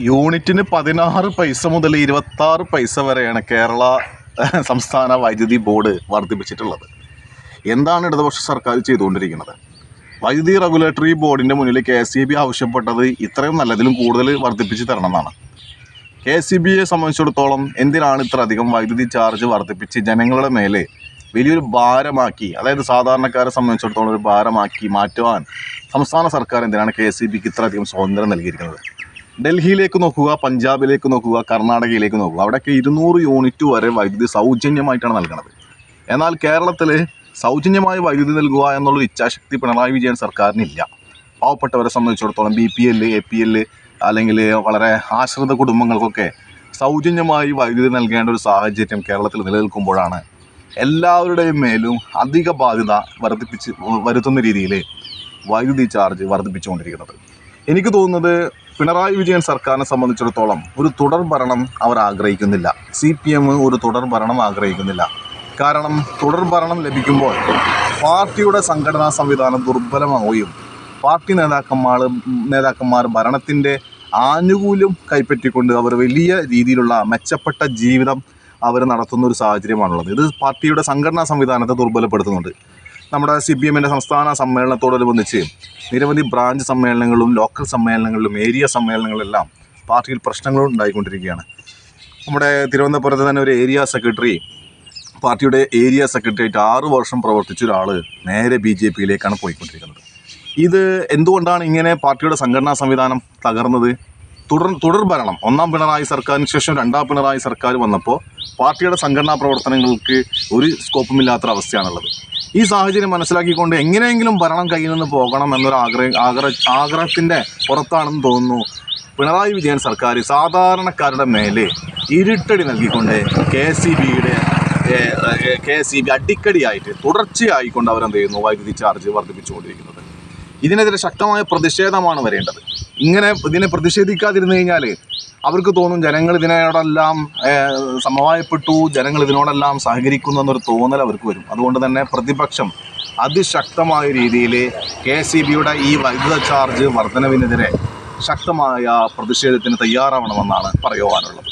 യൂണിറ്റിന് പതിനാറ് പൈസ മുതൽ ഇരുപത്താറ് പൈസ വരെയാണ് കേരള സംസ്ഥാന വൈദ്യുതി ബോർഡ് വർദ്ധിപ്പിച്ചിട്ടുള്ളത്. എന്താണ് ഇടതുപക്ഷ സർക്കാർ ചെയ്തുകൊണ്ടിരിക്കുന്നത്? വൈദ്യുതി റെഗുലേറ്ററി ബോർഡിന്റെ മുന്നിൽ കെ എസ് ബി ആവശ്യപ്പെട്ടത് ഇത്രയും നല്ലതിലും കൂടുതൽ വർദ്ധിപ്പിച്ച് തരണമെന്നാണ്. കെ എസ് ഇ ബിയെ സംബന്ധിച്ചിടത്തോളം എന്തിനാണ് ഇത്ര അധികം വൈദ്യുതി ചാർജ് വർദ്ധിപ്പിച്ച് ജനങ്ങളുടെ മേലെ വലിയൊരു ഭാരമാക്കി അതായത് സാധാരണക്കാരെ സംബന്ധിച്ചിടത്തോളം ഒരു ഭാരമാക്കി മാറ്റുവാൻ സംസ്ഥാന സർക്കാർ എന്തിനാണ് കെ എസ് ഇ ബിക്ക് ഇത്രയധികം സ്വാതന്ത്ര്യം നൽകിയിരിക്കുന്നത്? ഡൽഹിയിലേക്ക് നോക്കുക പഞ്ചാബിലേക്ക് നോക്കുക കർണാടകയിലേക്ക് നോക്കുക. അവിടെയൊക്കെ ഇരുന്നൂറ് യൂണിറ്റ് വരെ വൈദ്യുതി സൗജന്യമായിട്ടാണ് നൽകുന്നത് എന്നാൽ കേരളത്തിൽ സൗജന്യമായി വൈദ്യുതി നൽകുക എന്നുള്ളൊരു ഇച്ഛാശക്തി പിണറായി വിജയൻ സർക്കാരിനില്ല. പാവപ്പെട്ടവരെ സംബന്ധിച്ചിടത്തോളം B P L A P L അല്ലെങ്കിൽ വളരെ ആശ്രിത കുടുംബങ്ങൾക്കൊക്കെ സൗജന്യമായി വൈദ്യുതി നൽകേണ്ട ഒരു സാഹചര്യം കേരളത്തിൽ നിലനിൽക്കുമ്പോഴാണ് എല്ലാവരുടെയും മേലും അധിക ബാധ്യത വർദ്ധിപ്പിച്ച് വരുത്തുന്ന രീതിയിൽ വൈദ്യുതി ചാർജ് വർദ്ധിപ്പിച്ചുകൊണ്ടിരിക്കുന്നത്. എനിക്ക് തോന്നുന്നത് പിണറായി വിജയൻ സർക്കാരിനെ സംബന്ധിച്ചിടത്തോളം ഒരു തുടർ ഭരണം അവർ ആഗ്രഹിക്കുന്നില്ല. സി പി എം ഒരു തുടർ ഭരണം ആഗ്രഹിക്കുന്നില്ല. കാരണം തുടർ ഭരണം ലഭിക്കുമ്പോൾ പാർട്ടിയുടെ സംഘടനാ സംവിധാനം ദുർബലമാവുകയും പാർട്ടി നേതാക്കന്മാർ നേതാക്കന്മാർ ഭരണത്തിന്റെ ആനുകൂല്യം കൈപ്പറ്റിക്കൊണ്ട് അവർ വലിയ രീതിയിലുള്ള മെച്ചപ്പെട്ട ജീവിതം അവർ നടത്തുന്ന ഒരു സാഹചര്യമാണുള്ളത്. ഇത് പാർട്ടിയുടെ സംഘടനാ സംവിധാനത്തെ ദുർബലപ്പെടുത്തുന്നുണ്ട്. നമ്മുടെ സി പി എമ്മിന്റെ സംസ്ഥാന സമ്മേളനത്തോടനുബന്ധിച്ച് നിരവധി ബ്രാഞ്ച് സമ്മേളനങ്ങളും ലോക്കൽ സമ്മേളനങ്ങളിലും ഏരിയ സമ്മേളനങ്ങളിലെല്ലാം പാർട്ടിയിൽ പ്രശ്നങ്ങൾ ഉണ്ടായിക്കൊണ്ടിരിക്കുകയാണ്. നമ്മുടെ തിരുവനന്തപുരത്ത് തന്നെ ഒരു ഏരിയ സെക്രട്ടറി പാർട്ടിയുടെ ഏരിയ സെക്രട്ടറി ആയിട്ട് ആറ് വർഷം പ്രവർത്തിച്ച ഒരാൾ നേരെ ബി ജെ പിയിലേക്കാണ് പോയിക്കൊണ്ടിരിക്കുന്നത്. ഇത് എന്തുകൊണ്ടാണ് ഇങ്ങനെ പാർട്ടിയുടെ സംഘടനാ സംവിധാനം തകർന്നത്? തുടർ തുടർ ഭരണം. ഒന്നാം പിണറായി സർക്കാരിന് ശേഷം രണ്ടാം പിണറായി സർക്കാർ വന്നപ്പോൾ പാർട്ടിയുടെ സംഘടനാ പ്രവർത്തനങ്ങൾക്ക് ഒരു സ്കോപ്പുമില്ലാത്തൊരവസ്ഥയാണുള്ളത് ഈ സാഹചര്യം മനസ്സിലാക്കിക്കൊണ്ട് എങ്ങനെയെങ്കിലും ഭരണം കയ്യിൽ നിന്ന് പോകണം എന്നൊരു ആഗ്രഹ ആഗ്രഹ ആഗ്രഹത്തിന്റെ പുറത്താണെന്ന് തോന്നുന്നു പിണറായി വിജയൻ സർക്കാർ സാധാരണക്കാരുടെ മേലെ ഇരുട്ടടി നൽകിക്കൊണ്ട് കെ സി ബിയുടെ കെ സി ബി അടിക്കടിയായിട്ട് തുടർച്ചയായിക്കൊണ്ട് അവരെന്ത് ചെയ്യുന്നു? വൈദ്യുതി ചാർജ് വർദ്ധിപ്പിച്ചുകൊണ്ടിരിക്കുന്നത്. ഇതിനെതിരെ ശക്തമായ പ്രതിഷേധമാണ് വരേണ്ടത്. ഇങ്ങനെ ഇതിനെ പ്രതിഷേധിക്കാതിരുന്നു കഴിഞ്ഞാൽ അവർക്ക് തോന്നും ജനങ്ങൾ ഇതിനോടെല്ലാം സമവായപ്പെട്ടു ജനങ്ങൾ ഇതിനോടെല്ലാം സഹകരിക്കുന്നു എന്നൊരു തോന്നൽ അവർക്ക് വരും. അതുകൊണ്ട് തന്നെ പ്രതിപക്ഷം അതിശക്തമായ രീതിയിൽ കെ എസ് ബിയുടെ ഈ വൈദ്യുത ചാർജ് വർധനവിനെതിരെ ശക്തമായ പ്രതിഷേധത്തിന് തയ്യാറാവണമെന്നാണ് പറയുവാനുള്ളത്.